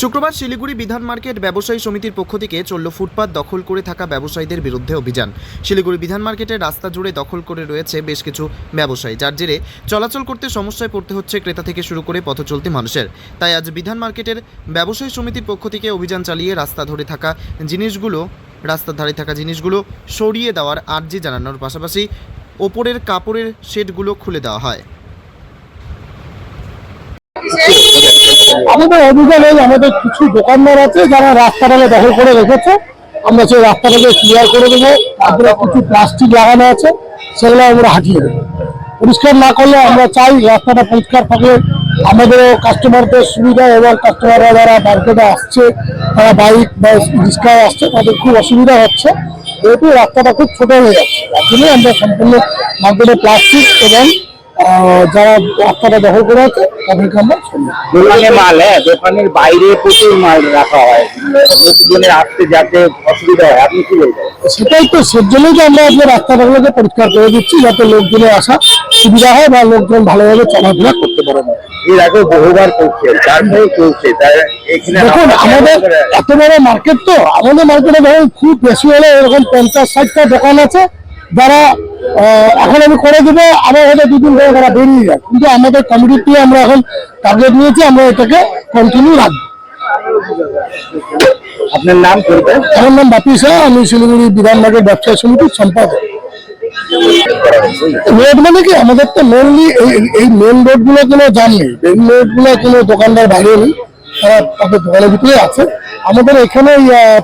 শুক্রবার শিলিগুড়ি বিধান মার্কেট ব্যবসায়ী সমিতির পক্ষ থেকে চলল ফুটপাত দখল করে থাকা ব্যবসায়ীদের বিরুদ্ধে অভিযান। শিলিগুড়ি বিধান মার্কেটের রাস্তা জুড়ে দখল করে রয়েছে বেশ কিছু ব্যবসায়ী, যার জেরে চলাচল করতে সমস্যায় পড়তে হচ্ছে ক্রেতা থেকে শুরু করে পথ চলতি মানুষের। তাই আজ বিধান মার্কেটের ব্যবসায়ী সমিতির পক্ষ থেকে অভিযান চালিয়ে রাস্তা ধরে থাকা জিনিসগুলো, রাস্তার ধারে থাকা জিনিসগুলো সরিয়ে দেওয়ার আর্জি জানানোর পাশাপাশি ওপরের কাপড়ের শেডগুলো খুলে দেওয়া হয়। আমাদের অভিযান এই আমাদের কিছু দোকানদার আছে যারা রাস্তাটাকে দখল করে রেখেছে। আমরা সেই রাস্তাটাকে ক্লিয়ার করে দেবো। তারপরে কিছু প্লাস্টিক লাগানো আছে, সেগুলো আমরা হাঁটিয়ে দেবো। পরিষ্কার না করলে আমরা চাই রাস্তাটা পরিষ্কার থাকলে আমাদেরও কাস্টমারদের সুবিধা এবং কাস্টমাররা যারা মার্কেটে আসছে, তারা বাইক বা রিক্সায় আসছে, তাদের খুব অসুবিধা হচ্ছে। যেহেতু রাস্তাটা খুব ছোট হয়ে যাচ্ছে, তার জন্য আমরা সম্পূর্ণ মার্কেটে প্লাস্টিক এবং যারা রাস্তাটা দখল করে আছে তাদেরকে আমরা দোকানে মাল হ্যাঁ দোকানের বাইরে প্রচুর মাল রাখা হয়। লোকজনের আসতে যাতে অসুবিধা হয় আপনি কি বলবেন? সেটাই তো সেজন্যই তো আমরা আপনার রাস্তাটাগুলোকে পরিষ্কার করে দিচ্ছি যাতে লোকজনের আসা সুবিধা হয় বা লোকজন ভালোভাবে চলাফেরা করতে পারে। না এর আগে বহুবার করছে তারপরে চলছে দেখুন আমাদের এত বড় মার্কেট তো আমাদের মার্কেটে ধরুন খুব বেশি হলে এরকম পঞ্চাশ ষাটটা দোকান আছে যারা এখন আমি করে দেবো আবার হয়তো দুদিন ধরে তারা বেরিয়ে যায়। কিন্তু আমাদের কমিটি আমরা এখন টার্গেট নিয়েছি আমরা এটাকে কন্টিনিউ রাখব। আপনার নাম আমার নাম বাপি শাহ আমি শিলিগুড়ি বিধাননগর ব্যবসায়ী সমিতির সম্পাদক। রোড মানে কি? আমাদের তো মেনলি এই মেন রোডগুলো কোনো জাম নেই। মেন রোডগুলো কোনো দোকানদার বাইরে নেই। তারা তাদের দোকানের ভিতরে আছে। আমাদের এখানে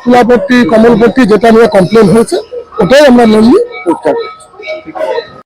তুলাপট্টি কমলপট্টি যেটা নিয়ে কমপ্লেন হয়েছে ওটাই আমরা মেনলি পরিষ্কার করছি